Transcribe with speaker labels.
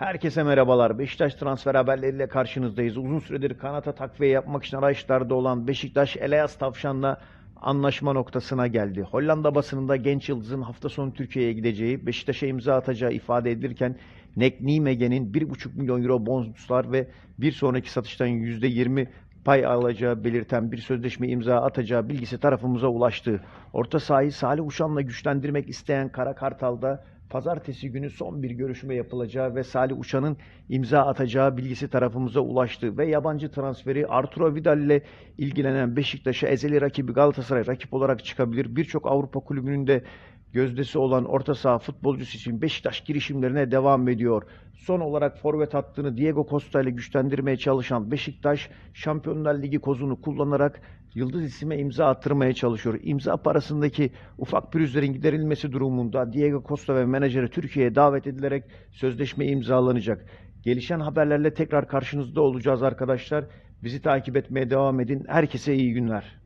Speaker 1: Herkese merhabalar. Beşiktaş transfer haberleriyle karşınızdayız. Uzun süredir kanata takviye yapmak için arayışlarda olan Beşiktaş Elias Tavşan'la anlaşma noktasına geldi. Hollanda basınında genç yıldızın hafta sonu Türkiye'ye gideceği, Beşiktaş'a imza atacağı ifade edilirken Nek Nimege'nin 1,5 milyon euro bonuslar ve bir sonraki satıştan %20 pay alacağı belirten bir sözleşme imza atacağı bilgisi tarafımıza ulaştı. Orta sahayı Salih Uşan'la güçlendirmek isteyen Kara Kartal'da pazartesi günü son bir görüşme yapılacağı ve Salih Uçan'ın imza atacağı bilgisi tarafımıza ulaştı ve yabancı transferi Arturo Vidal ile ilgilenen Beşiktaş'a ezeli rakibi Galatasaray rakip olarak çıkabilir. Birçok Avrupa kulübünün de gözdesi olan orta saha futbolcusu için Beşiktaş girişimlerine devam ediyor. Son olarak forvet hattını Diego Costa ile güçlendirmeye çalışan Beşiktaş, Şampiyonlar Ligi kozunu kullanarak Yıldız isime imza attırmaya çalışıyor. İmza parasındaki ufak pürüzlerin giderilmesi durumunda Diego Costa ve menajeri Türkiye'ye davet edilerek sözleşme imzalanacak. Gelişen haberlerle tekrar karşınızda olacağız arkadaşlar. Bizi takip etmeye devam edin. Herkese iyi günler.